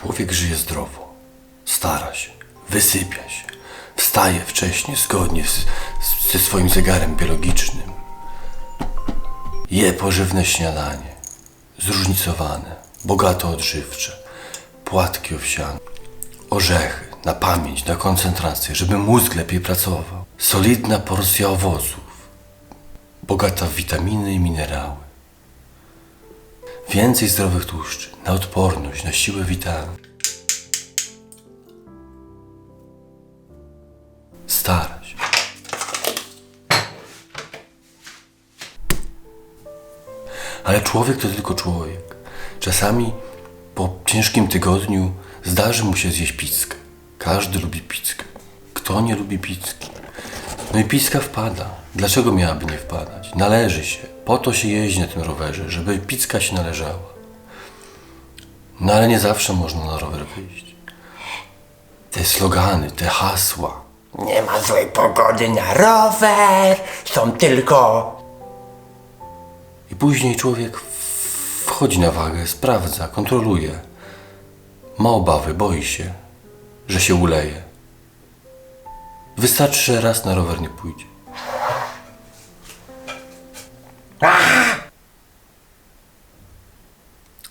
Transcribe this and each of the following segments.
Człowiek żyje zdrowo, stara się, wysypia się, wstaje wcześnie zgodnie z, z, ze swoim zegarem biologicznym. Je pożywne śniadanie, zróżnicowane, bogato odżywcze, płatki owsiane, orzechy na pamięć, na koncentrację, żeby mózg lepiej pracował, solidna porcja owoców, bogata w witaminy i minerały. Więcej zdrowych tłuszczy, na odporność, na siłę witamin. Stara się. Ale człowiek to tylko człowiek. Czasami po ciężkim tygodniu zdarzy mu się zjeść pizzkę. Każdy lubi pizzkę. Kto nie lubi pizzki? No i pizka wpada. Dlaczego miałaby nie wpadać? Należy się. Po to się jeździ na tym rowerze, żeby pizka się należała. No ale nie zawsze można na rower wyjść. Te slogany, te hasła. Nie ma złej pogody na rower, są tylko... I później człowiek wchodzi na wagę, sprawdza, kontroluje. Ma obawy, boi się, że się uleje. Wystarczy, że raz na rower nie pójdzie.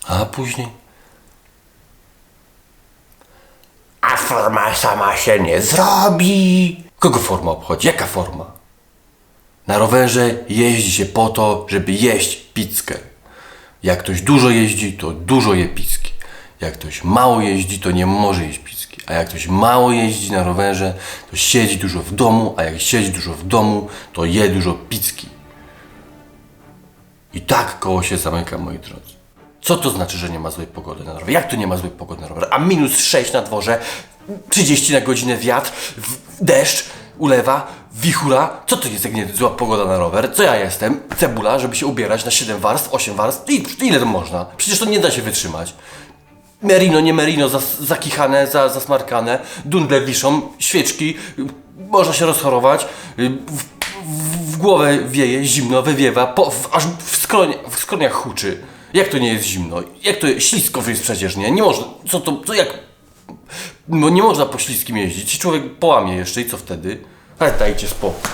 A później A forma sama się nie zrobi. kogo forma obchodzi? Jaka forma? Na rowerze jeździ się po to, żeby jeść pizzkę. Jak ktoś dużo jeździ, to dużo je pizzki. Jak ktoś mało jeździ, to nie może jeść pizzki. A jak ktoś mało jeździ na rowerze, to siedzi dużo w domu, a jak siedzi dużo w domu, to je dużo pizzki. I tak koło się zamyka, moi drodzy. Co to znaczy, że nie ma złej pogody na rowerze? Jak to nie ma złej pogody na rowerze? A minus 6 na dworze, 30 na godzinę wiatr, deszcz, ulewa, wichura. Co to jest jak nie zła pogoda na rower? Co ja jestem? Cebula, żeby się ubierać na 7 warstw, 8 warstw? I, ile to można? Przecież to nie da się wytrzymać. Merino, nie merino, zakichane, za, zasmarkane, dundle wiszą, świeczki, można się rozchorować, w, w, w głowę wieje, zimno, wywiewa, po, w, aż w, skronie, w skroniach huczy. Jak to nie jest zimno? Jak to jest? Ślisko jest przecież, nie? Nie można, co to, co jak? Bo nie można po śliskim jeździć, człowiek połamie jeszcze i co wtedy? Ale dajcie spokój.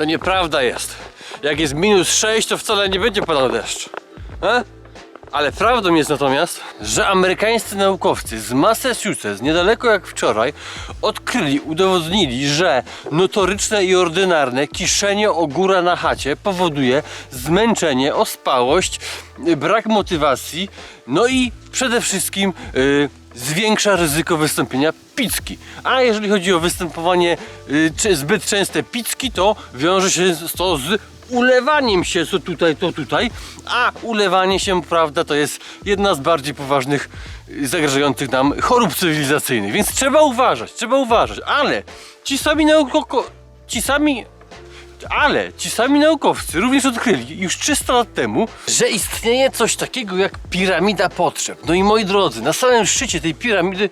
To nieprawda jest. Jak jest minus 6, to wcale nie będzie padał deszcz. E? Ale prawdą jest natomiast, że amerykańscy naukowcy z Massachusetts, niedaleko jak wczoraj, odkryli, udowodnili, że notoryczne i ordynarne kiszenie ogóra na chacie powoduje zmęczenie, ospałość, brak motywacji, no i przede wszystkim y, zwiększa ryzyko wystąpienia picki. A jeżeli chodzi o występowanie y, zbyt częste picki, to wiąże się to z ulewaniem się, co tutaj, to tutaj, a ulewanie się, prawda, to jest jedna z bardziej poważnych y, zagrażających nam chorób cywilizacyjnych, więc trzeba uważać, trzeba uważać, ale ci sami naukowcy, ci sami ale ci sami naukowcy również odkryli już 300 lat temu, że istnieje coś takiego jak piramida potrzeb. No i moi drodzy, na samym szczycie tej piramidy.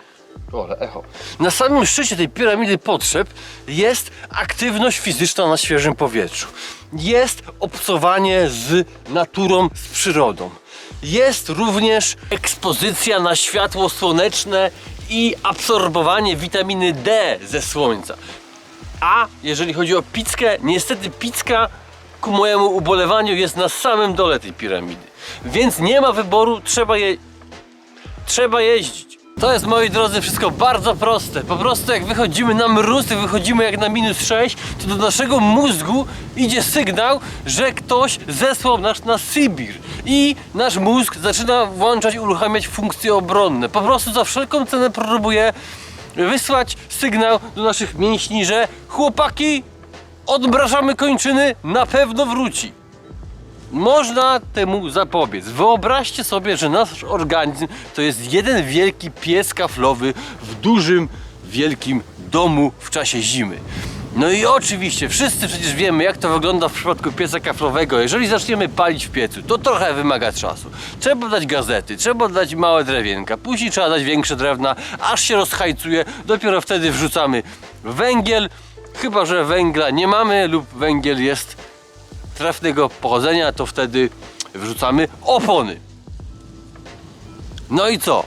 O, ale echo. Na samym szczycie tej piramidy potrzeb jest aktywność fizyczna na świeżym powietrzu. Jest obcowanie z naturą, z przyrodą. Jest również ekspozycja na światło słoneczne i absorbowanie witaminy D ze słońca. A jeżeli chodzi o pizzkę, niestety pizka ku mojemu ubolewaniu jest na samym dole tej piramidy. Więc nie ma wyboru, trzeba je... Trzeba jeździć. To jest, moi drodzy, wszystko bardzo proste. Po prostu jak wychodzimy na mróz, jak wychodzimy jak na minus 6, to do naszego mózgu idzie sygnał, że ktoś zesłał nas na Sybir. I nasz mózg zaczyna włączać, uruchamiać funkcje obronne. Po prostu za wszelką cenę próbuje wysłać sygnał do naszych mięśni, że chłopaki, odmrażamy kończyny, na pewno wróci. Można temu zapobiec. Wyobraźcie sobie, że nasz organizm to jest jeden wielki pies kaflowy w dużym, wielkim domu w czasie zimy. No i oczywiście, wszyscy przecież wiemy, jak to wygląda w przypadku pieca kaflowego. Jeżeli zaczniemy palić w piecu, to trochę wymaga czasu. Trzeba dać gazety, trzeba dać małe drewienka, później trzeba dać większe drewna, aż się rozhajcuje. Dopiero wtedy wrzucamy węgiel, chyba że węgla nie mamy lub węgiel jest trafnego pochodzenia, to wtedy wrzucamy opony. No i co?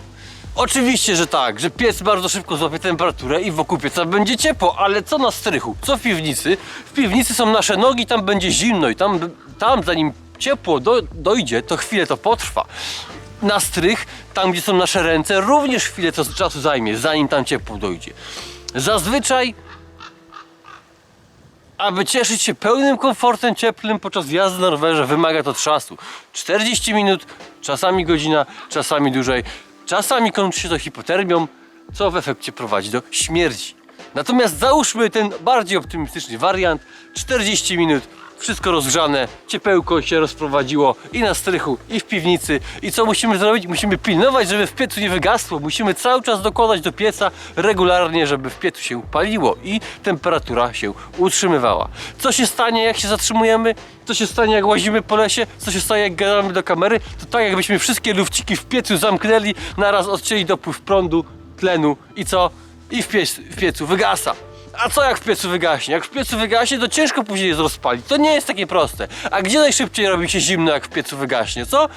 Oczywiście, że tak, że piec bardzo szybko złapie temperaturę i wokół pieca będzie ciepło, ale co na strychu? Co w piwnicy? W piwnicy są nasze nogi, tam będzie zimno i tam, tam zanim ciepło do, dojdzie, to chwilę to potrwa. Na strych, tam gdzie są nasze ręce, również chwilę to czasu zajmie, zanim tam ciepło dojdzie. Zazwyczaj aby cieszyć się pełnym komfortem cieplnym podczas jazdy na rowerze wymaga to czasu. 40 minut, czasami godzina, czasami dłużej. Czasami kończy się to hipotermią, co w efekcie prowadzi do śmierci. Natomiast załóżmy ten bardziej optymistyczny wariant. 40 minut, wszystko rozgrzane, ciepełko się rozprowadziło i na strychu, i w piwnicy. I co musimy zrobić? Musimy pilnować, żeby w piecu nie wygasło. Musimy cały czas dokładać do pieca regularnie, żeby w piecu się paliło i temperatura się utrzymywała. Co się stanie, jak się zatrzymujemy? Co się stanie, jak łazimy po lesie? Co się stanie, jak gadamy do kamery? To tak, jakbyśmy wszystkie lufciki w piecu zamknęli, naraz odcięli dopływ prądu, tlenu i co? I w, piec, w piecu wygasa. A co jak w piecu wygaśnie? Jak w piecu wygaśnie, to ciężko później jest rozpalić. To nie jest takie proste. A gdzie najszybciej robi się zimno, jak w piecu wygaśnie, co?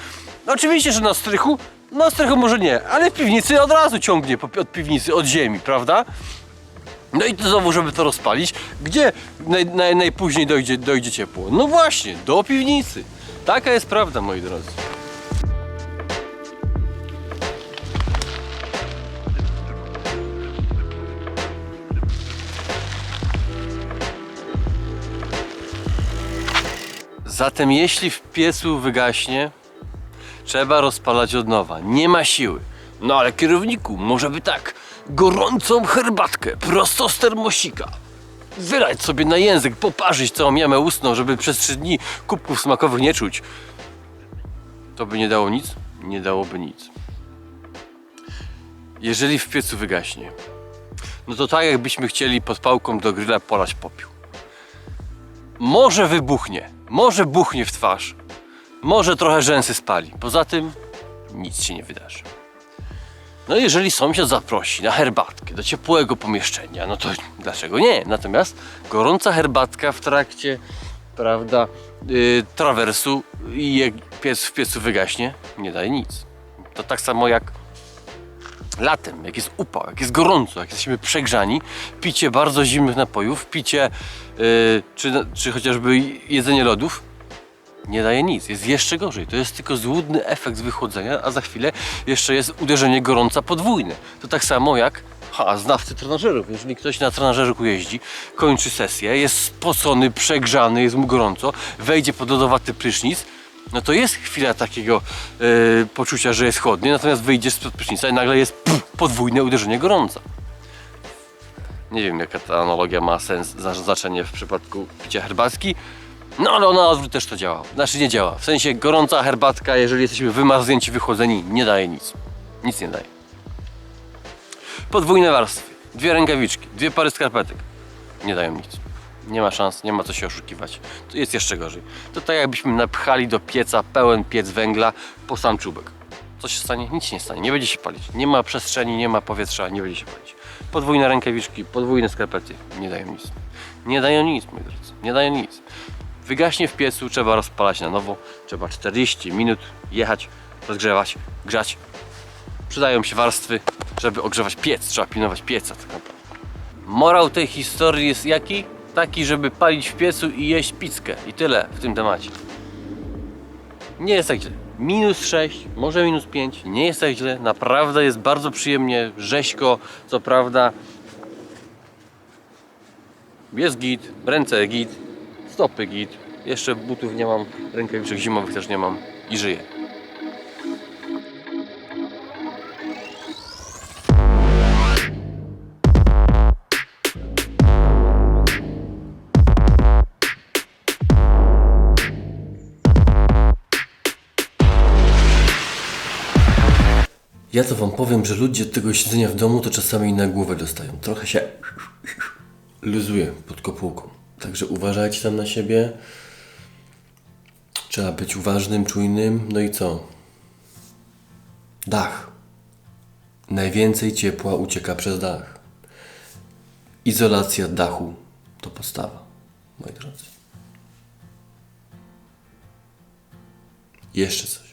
Oczywiście, że na strychu. Na strychu może nie, ale w piwnicy od razu ciągnie od piwnicy, od ziemi, prawda? No i to znowu, żeby to rozpalić, gdzie naj, naj, najpóźniej dojdzie, dojdzie ciepło? No właśnie, do piwnicy. Taka jest prawda, moi drodzy. Zatem jeśli w piecu wygaśnie, trzeba rozpalać od nowa. Nie ma siły. No ale kierowniku, może by tak, gorącą herbatkę prosto z termosika. Wylać sobie na język, poparzyć całą jamę ustną, żeby przez trzy dni kubków smakowych nie czuć. To by nie dało nic? Nie dałoby nic. Jeżeli w piecu wygaśnie, no to tak jakbyśmy chcieli pod pałką do grilla polać popiół. Może wybuchnie, może buchnie w twarz, może trochę rzęsy spali. Poza tym nic się nie wydarzy. No jeżeli sąsiad zaprosi na herbatkę do ciepłego pomieszczenia, no to dlaczego nie? Natomiast gorąca herbatka w trakcie, prawda, yy, trawersu i jak piec w piecu wygaśnie, nie daje nic. To tak samo jak latem, jak jest upał, jak jest gorąco, jak jesteśmy przegrzani, picie bardzo zimnych napojów, picie yy, czy, czy chociażby jedzenie lodów nie daje nic, jest jeszcze gorzej. To jest tylko złudny efekt z wychłodzenia, a za chwilę jeszcze jest uderzenie gorąca podwójne. To tak samo jak ha, znawcy trenażerów. Jeżeli ktoś na trenażerku jeździ, kończy sesję, jest spocony, przegrzany, jest mu gorąco, wejdzie pod lodowaty prysznic, no to jest chwila takiego yy, poczucia, że jest chłodnie, natomiast wyjdzie z prysznica i nagle jest puf, podwójne uderzenie gorąca. Nie wiem, jaka ta analogia ma sens, znaczenie w przypadku picia herbatki, no ale ona na odwrót też to działa. Znaczy nie działa. W sensie gorąca herbatka, jeżeli jesteśmy wymarznięci, wychłodzeni, nie daje nic. Nic nie daje. Podwójne warstwy, dwie rękawiczki, dwie pary skarpetek. Nie dają nic. Nie ma szans, nie ma co się oszukiwać. To jest jeszcze gorzej. To tak jakbyśmy napchali do pieca pełen piec węgla po sam czubek. Co się stanie? Nic nie stanie. Nie będzie się palić. Nie ma przestrzeni, nie ma powietrza, nie będzie się palić. Podwójne rękawiczki, podwójne skarpety nie dają nic. Nie dają nic, moi drodzy. Nie dają nic. Wygaśnie w piecu, trzeba rozpalać na nowo. Trzeba 40 minut jechać, rozgrzewać, grzać. Przydają się warstwy, żeby ogrzewać piec. Trzeba pilnować pieca. Tak. Morał tej historii jest jaki? Taki, żeby palić w piecu i jeść pizzkę. I tyle w tym temacie. Nie jest tak źle. Minus 6, może minus 5, nie jest tak źle. Naprawdę jest bardzo przyjemnie, rzeźko, co prawda. Jest git, ręce git, stopy git. Jeszcze butów nie mam, rękawiczek zimowych też nie mam i żyję. Ja to wam powiem, że ludzie od tego siedzenia w domu to czasami na głowę dostają. Trochę się luzuje pod kopułką. Także uważajcie tam na siebie. Trzeba być uważnym, czujnym. No i co? Dach. Najwięcej ciepła ucieka przez dach. Izolacja dachu to podstawa, moi drodzy. Jeszcze coś.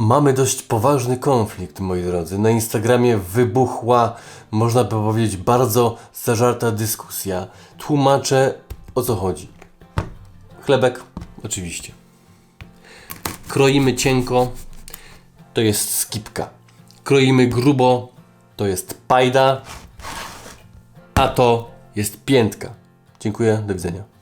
Mamy dość poważny konflikt, moi drodzy. Na Instagramie wybuchła, można by powiedzieć, bardzo zażarta dyskusja. Tłumaczę o co chodzi. Chlebek, oczywiście. Kroimy cienko, to jest skipka. Kroimy grubo, to jest pajda, a to jest piętka. Dziękuję, do widzenia.